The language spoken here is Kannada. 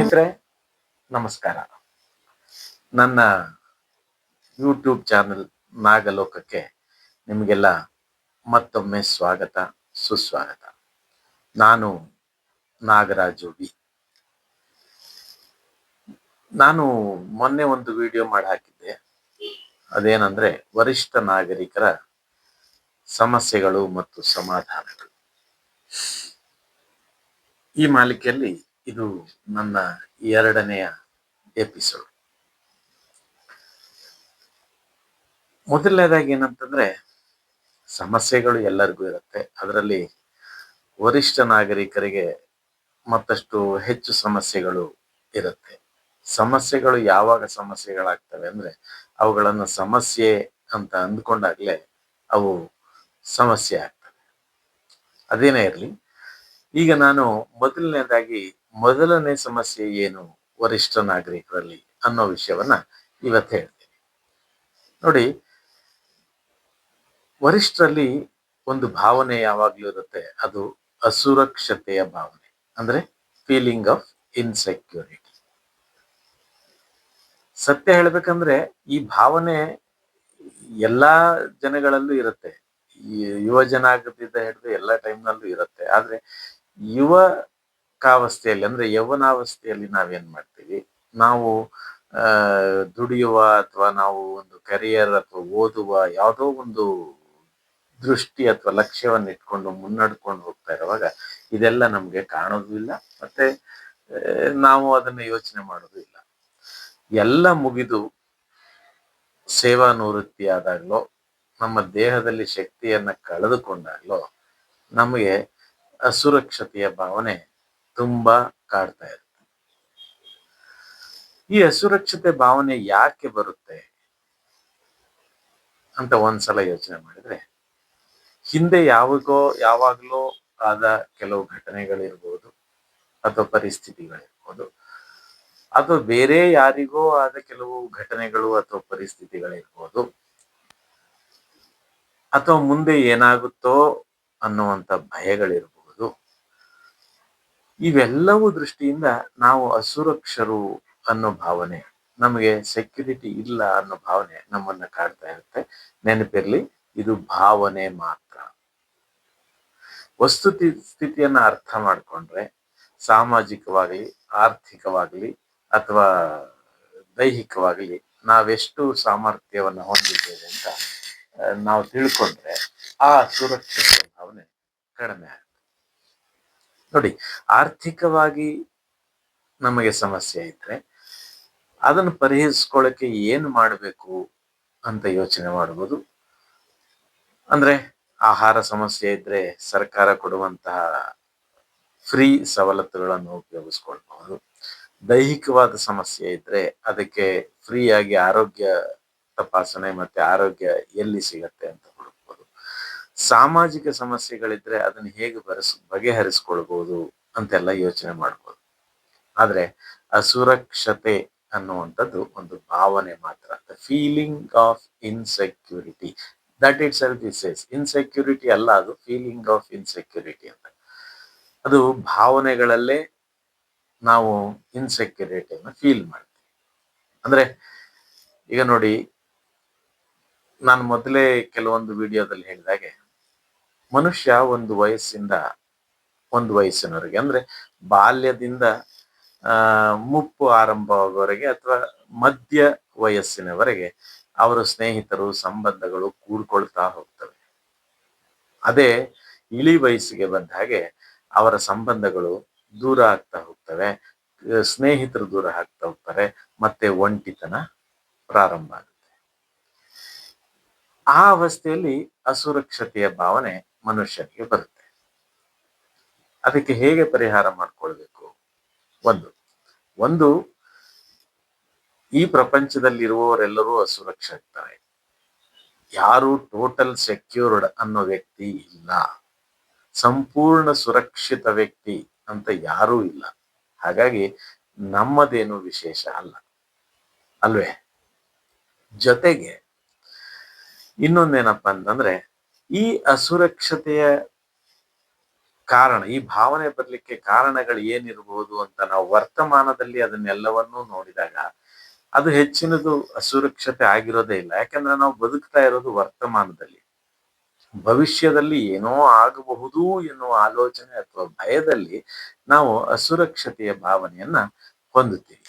ಸ್ನೇಹಿತರೆ, ನಮಸ್ಕಾರ. ನನ್ನ ಯೂಟ್ಯೂಬ್ ಚಾನೆಲ್ ನಾಗಲೋಕಕ್ಕೆ ನಿಮಗೆಲ್ಲ ಮತ್ತೊಮ್ಮೆ ಸ್ವಾಗತ, ಸುಸ್ವಾಗತ. ನಾನು ನಾಗರಾಜು ಬಿ ನಾನು ಮೊನ್ನೆ ಒಂದು ವಿಡಿಯೋ ಮಾಡಿ ಹಾಕಿದ್ದೆ ಅದೇನಂದ್ರೆ ವರಿಷ್ಠ ನಾಗರಿಕರ ಸಮಸ್ಯೆಗಳು ಮತ್ತು ಸಮಾಧಾನಗಳು. ಈ ಮಾಲಿಕೆಯಲ್ಲಿ ಇದು ನನ್ನ ಎರಡನೆಯ ಎಪಿಸೋಡ್. ಮೊದಲನೇದಾಗಿ ಏನಂತಂದ್ರೆ, ಸಮಸ್ಯೆಗಳು ಎಲ್ಲರಿಗೂ ಇರುತ್ತೆ. ಅದರಲ್ಲಿ ವರಿಷ್ಠ ನಾಗರಿಕರಿಗೆ ಮತ್ತಷ್ಟು ಹೆಚ್ಚು ಸಮಸ್ಯೆಗಳು ಇರುತ್ತೆ. ಸಮಸ್ಯೆಗಳು ಯಾವಾಗ ಸಮಸ್ಯೆಗಳಾಗ್ತವೆ ಅಂದ್ರೆ, ಅವುಗಳನ್ನು ಸಮಸ್ಯೆ ಅಂತ ಅಂದ್ಕೊಂಡಾಗ್ಲೇ ಅವು ಸಮಸ್ಯೆ ಆಗ್ತವೆ. ಅದೇನೇ ಇರಲಿ, ಈಗ ನಾನು ಮೊದಲನೇದಾಗಿ ಮೊದಲನೇ ಸಮಸ್ಯೆ ಏನು ವರಿಷ್ಠ ನಾಗರಿಕರಲ್ಲಿ ಅನ್ನೋ ವಿಷಯವನ್ನ ಇವತ್ತು ಹೇಳ್ತೀನಿ. ನೋಡಿ, ವರಿಷ್ಠರಲ್ಲಿ ಒಂದು ಭಾವನೆ ಯಾವಾಗ್ಲೂ ಇರುತ್ತೆ, ಅದು ಅಸುರಕ್ಷತೆಯ ಭಾವನೆ, ಅಂದ್ರೆ ಫೀಲಿಂಗ್ ಆಫ್ ಇನ್ಸೆಕ್ಯೂರಿಟಿ ಸತ್ಯ ಹೇಳ್ಬೇಕಂದ್ರೆ ಈ ಭಾವನೆ ಎಲ್ಲಾ ಜನಗಳಲ್ಲೂ ಇರುತ್ತೆ. ಯುವ ಜನಾಂಗದಿಂದ ಹಿಡಿದು ಎಲ್ಲ ಟೈಮ್ನಲ್ಲೂ ಇರುತ್ತೆ. ಆದ್ರೆ ಯುವಕಾವಸ್ಥೆಯಲ್ಲಿ ಅಂದ್ರೆ ಯೌವನಾವಸ್ಥೆಯಲ್ಲಿ ನಾವೇನ್ ಮಾಡ್ತೀವಿ? ನಾವು ದುಡಿಯುವ ಅಥವಾ ನಾವು ಒಂದು ಕರಿಯರ್ ಅಥವಾ ಓದುವ ಯಾವುದೋ ಒಂದು ದೃಷ್ಟಿ ಅಥವಾ ಲಕ್ಷ್ಯವನ್ನು ಇಟ್ಕೊಂಡು ಮುನ್ನಡ್ಕೊಂಡು ಹೋಗ್ತಾ ಇರುವಾಗ ಇದೆಲ್ಲ ನಮ್ಗೆ ಕಾಣೋದು ಇಲ್ಲ. ಮತ್ತೆ ನಾವು ಅದನ್ನ ಯೋಚನೆ ಮಾಡೋದು ಇಲ್ಲ. ಎಲ್ಲ ಮುಗಿದು ಸೇವಾ ನಿವೃತ್ತಿ ಆದಾಗ್ಲೋ, ನಮ್ಮ ದೇಹದಲ್ಲಿ ಶಕ್ತಿಯನ್ನ ಕಳೆದುಕೊಂಡಾಗ್ಲೋ ನಮಗೆ ಅಸುರಕ್ಷತೆಯ ಭಾವನೆ ತುಂಬಾ ಕಾಡ್ತಾ ಇರುತ್ತೆ. ಈ ಅಸುರಕ್ಷತೆ ಭಾವನೆ ಯಾಕೆ ಬರುತ್ತೆ? ಅಂತ ಒಂದ್ಸಲ ಯೋಚನೆ ಮಾಡಿದ್ರೆ, ಹಿಂದೆ ಯಾವಾಗೋ, ಯಾವಾಗ್ಲೋ ಆದ ಕೆಲವು ಘಟನೆಗಳಿರ್ಬೋದು, ಅಥವಾ ಪರಿಸ್ಥಿತಿಗಳಿರ್ಬೋದು, ಅಥವಾ ಬೇರೆ ಯಾರಿಗೋ ಆದ ಕೆಲವು ಘಟನೆಗಳು ಅಥವಾ ಪರಿಸ್ಥಿತಿಗಳಿರ್ಬೋದು, ಅಥವಾ ಮುಂದೆ ಏನಾಗುತ್ತೋ ಅನ್ನುವಂಥ ಭಯಗಳಿರಬಹುದು ಇವೆಲ್ಲವೂ ದೃಷ್ಟಿಯಿಂದ ನಾವು ಅಸುರಕ್ಷರು ಅನ್ನೋ ಭಾವನೆ, ನಮಗೆ ಸೆಕ್ಯೂರಿಟಿ ಇಲ್ಲ ಅನ್ನೋ ಭಾವನೆ ನಮ್ಮನ್ನ ಕಾಡ್ತಾ ಇರುತ್ತೆ. ನೆನಪಿರ್ಲಿ, ಇದು ಭಾವನೆ ಮಾತ್ರ. ವಸ್ತುತಿ ಸ್ಥಿತಿಯನ್ನ ಅರ್ಥ ಮಾಡ್ಕೊಂಡ್ರೆ, ಸಾಮಾಜಿಕವಾಗಲಿ, ಆರ್ಥಿಕವಾಗಲಿ, ಅಥವಾ ದೈಹಿಕವಾಗಲಿ ನಾವೆಷ್ಟು ಸಾಮರ್ಥ್ಯವನ್ನ ಹೊಂದಿದ್ದೇವೆ ಅಂತ ನಾವು ತಿಳ್ಕೊಂಡ್ರೆ ಆ ಸುರಕ್ಷಿತ ಭಾವನೆ ಕಡಿಮೆ ಆಗುತ್ತೆ. ನೋಡಿ, ಆರ್ಥಿಕವಾಗಿ ನಮಗೆ ಸಮಸ್ಯೆ ಇದ್ರೆ ಅದನ್ನು ಪರಿಹರಿಸ್ಕೊಳ್ಳಕ್ಕೆ ಏನು ಮಾಡಬೇಕು ಅಂತ ಯೋಚನೆ ಮಾಡ್ಬೋದು. ಅಂದ್ರೆ ಆಹಾರ ಸಮಸ್ಯೆ ಇದ್ರೆ ಸರ್ಕಾರ ಕೊಡುವಂತಹ ಫ್ರೀ ಸವಲತ್ತುಗಳನ್ನು ಉಪಯೋಗಿಸ್ಕೊಳ್ಬಹುದು. ದೈಹಿಕವಾದ ಸಮಸ್ಯೆ ಇದ್ರೆ ಅದಕ್ಕೆ ಫ್ರೀಯಾಗಿ ಆರೋಗ್ಯ ತಪಾಸಣೆ ಮತ್ತೆ ಆರೋಗ್ಯ ಎಲ್ಲಿ ಸಿಗತ್ತೆ ಅಂತ ಸಾಮಾಜಿಕ ಸಮಸ್ಯೆಗಳಿದ್ರೆ ಅದನ್ನ ಹೇಗೆ ಬರೆಸ್ ಬಗೆಹರಿಸ್ಕೊಳ್ಬಹುದು ಅಂತೆಲ್ಲ ಯೋಚನೆ ಮಾಡ್ಬೋದು. ಆದ್ರೆ ಅಸುರಕ್ಷತೆ ಅನ್ನುವಂಥದ್ದು ಒಂದು ಭಾವನೆ ಮಾತ್ರ. The feeling of insecurity that it self is insecurity ಅಲ್ಲ ಅದು ಫೀಲಿಂಗ್ ಆಫ್ ಇನ್ಸೆಕ್ಯೂರಿಟಿ ಅಂತ. ಅದು ಭಾವನೆಗಳಲ್ಲೇ ನಾವು ಇನ್ಸೆಕ್ಯೂರಿಟಿಯನ್ನು ಫೀಲ್ ಮಾಡ್ತೀವಿ. ಅಂದ್ರೆ ಈಗ ನೋಡಿ, ನಾನು ಮೊದಲೇ ಕೆಲವೊಂದು ವಿಡಿಯೋದಲ್ಲಿ ಹೇಳಿದಾಗೆ ಮನುಷ್ಯ ಒಂದು ವಯಸ್ಸಿಂದ, ಒಂದು ವಯಸ್ಸಿನವರೆಗೆ, ಅಂದ್ರೆ ಬಾಲ್ಯದಿಂದ ಮುಪ್ಪು ಆರಂಭವಾಗುವವರೆಗೆ ಅಥವಾ ಮಧ್ಯ ವಯಸ್ಸಿನವರೆಗೆ ಅವರ ಸ್ನೇಹಿತರು, ಸಂಬಂಧಗಳು ಕೂಡ್ಕೊಳ್ತಾ ಹೋಗ್ತವೆ. ಅದೇ ಇಳಿ ವಯಸ್ಸಿಗೆ ಬಂದ ಹಾಗೆ ಅವರ ಸಂಬಂಧಗಳು ದೂರ ಆಗ್ತಾ ಹೋಗ್ತವೆ. ಸ್ನೇಹಿತರು ದೂರ ಆಗ್ತಾ ಹೋಗ್ತಾರೆ, ಮತ್ತೆ ಒಂಟಿತನ ಪ್ರಾರಂಭ ಆಗುತ್ತೆ. ಆ ಅವಸ್ಥೆಯಲ್ಲಿ ಅಸುರಕ್ಷತೆಯ ಭಾವನೆ ಮನುಷ್ಯನಿಗೆ ಬರುತ್ತೆ. ಅದಕ್ಕೆ ಹೇಗೆ ಪರಿಹಾರ ಮಾಡ್ಕೊಳ್ಬೇಕು? ಒಂದು ಒಂದು, ಈ ಪ್ರಪಂಚದಲ್ಲಿರುವವರೆಲ್ಲರೂ ಅಸುರಕ್ಷಿತರೆ. ಯಾರು ಟೋಟಲ್ ಸೆಕ್ಯೂರ್ಡ್ ಅನ್ನೋ ವ್ಯಕ್ತಿ ಇಲ್ಲ. ಸಂಪೂರ್ಣ ಸುರಕ್ಷಿತ ವ್ಯಕ್ತಿ ಅಂತ ಯಾರೂ ಇಲ್ಲ. ಹಾಗಾಗಿ ನಮ್ಮದೇನು ವಿಶೇಷ ಅಲ್ಲ. ಅಲ್ವೇ? ಜೊತೆಗೆ ಇನ್ನೊಂದೇನಪ್ಪ ಅಂತಂದ್ರೆ ಈ ಅಸುರಕ್ಷತೆಯ ಕಾರಣ, ಈ ಭಾವನೆ ಬರ್ಲಿಕ್ಕೆ ಕಾರಣಗಳು ಏನಿರಬಹುದು ಅಂತ ನಾವು ವರ್ತಮಾನದಲ್ಲಿ ಅದನ್ನೆಲ್ಲವನ್ನೂ ನೋಡಿದಾಗ ಅದು ಹೆಚ್ಚಿನದು ಅಸುರಕ್ಷತೆ ಆಗಿರೋದೇ ಇಲ್ಲ. ಯಾಕಂದ್ರೆ ನಾವು ಬದುಕ್ತಾ ಇರೋದು ವರ್ತಮಾನದಲ್ಲಿ. ಭವಿಷ್ಯದಲ್ಲಿ ಏನೋ ಆಗಬಹುದು ಎನ್ನುವ ಆಲೋಚನೆ ಅಥವಾ ಭಯದಲ್ಲಿ ನಾವು ಅಸುರಕ್ಷತೆಯ ಭಾವನೆಯನ್ನ ಹೊಂದುತ್ತೀವಿ.